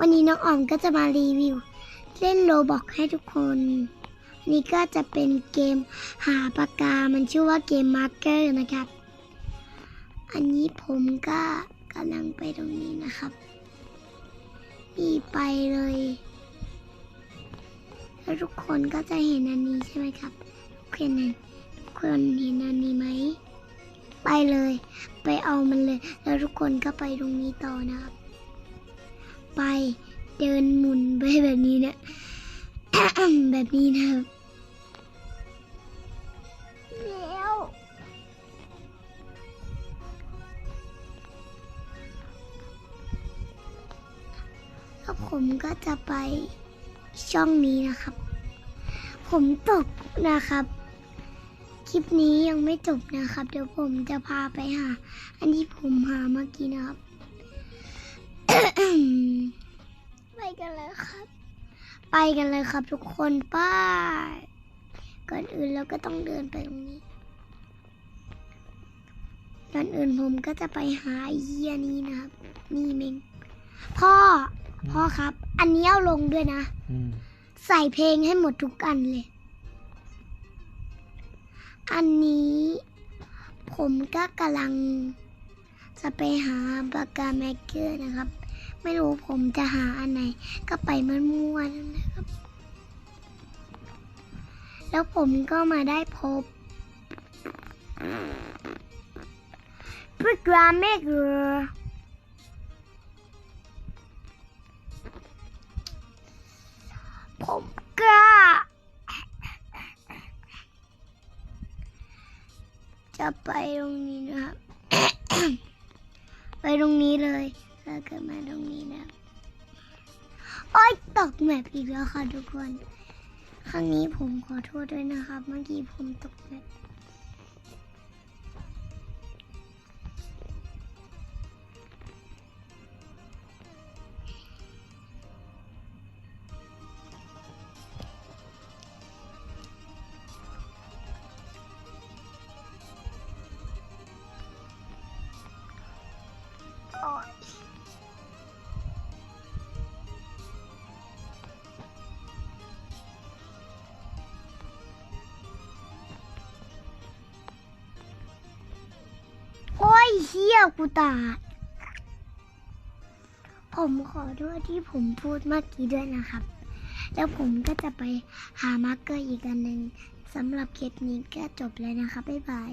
วันนี้น้องออมก็จะมารีวิว เล่นโลบอกให้ทุกคนอันนี่ก็จะเป็นเกมหาปากกา มันชื่อว่าเกมมาร์เกอร์นะครับ อันนี้ผมก็กำลังไปตรงนี้นะครับ นี่ไปเลย แล้วทุกคนก็จะเห็นอันนี้ใช่ไหมครับทุกคนเห็นทุกคนเห็นอันนี้ไหมไปเลย ไปเอามันเลย แล้วทุกคนก็ไปตรงนี้ต่อนะครับ ไป เดินหมุนไปแบบนี้เนี่ยแบบนี้นะครับแล้วแล้วผมก็จะไปช่องนี้นะครับ ผมตกนะครับ คลิปนี้ยังไม่จบนะครับ เดี๋ยวผมจะพาไปหา อันที่ผมหาเมื่อกี้นะครับ ไปกันเลยครับ ไปกันเลยครับทุกคนป้าก่อนอื่นเราก็ต้องเดินไปตรงนี้ก่อนอื่นผมก็จะไปหาเฮียนี้นะครับ นี่เมงพ่อ พ่อครับ อันนี้เอาลงด้วยนะ ใส่เพลงให้หมดทุกอันเลย อันนี้ ผมก็กำลังจะไปหาปากกาแมกเกอร์นะครับ ไม่รู้ผมจะหาอันไหน ก็ไปมั่วๆนั่นะครับ แล้วผมก็มาได้พบปากกาแมกเกอร์ผมก็จะไปตรงนี้นะครับ ไปตรงนี้เลย เราเก็มาตรงนี้แล้วโอ๊ยตกแมพอีกแล้วค่ะทุกคน ครั้งนี้ผมขอโทษด้วยนะครับ เมื่อกี้ผมตกแมพ เฮียกูตาย ผมขอโทษที่ผมพูดเมื่อกี้ด้วยนะครับ แล้วผมก็จะไปหามาร์กเกอร์อีกอันหนึ่งสำหรับเคสนี้ก็จบแล้วนะครับ บ๊ายบาย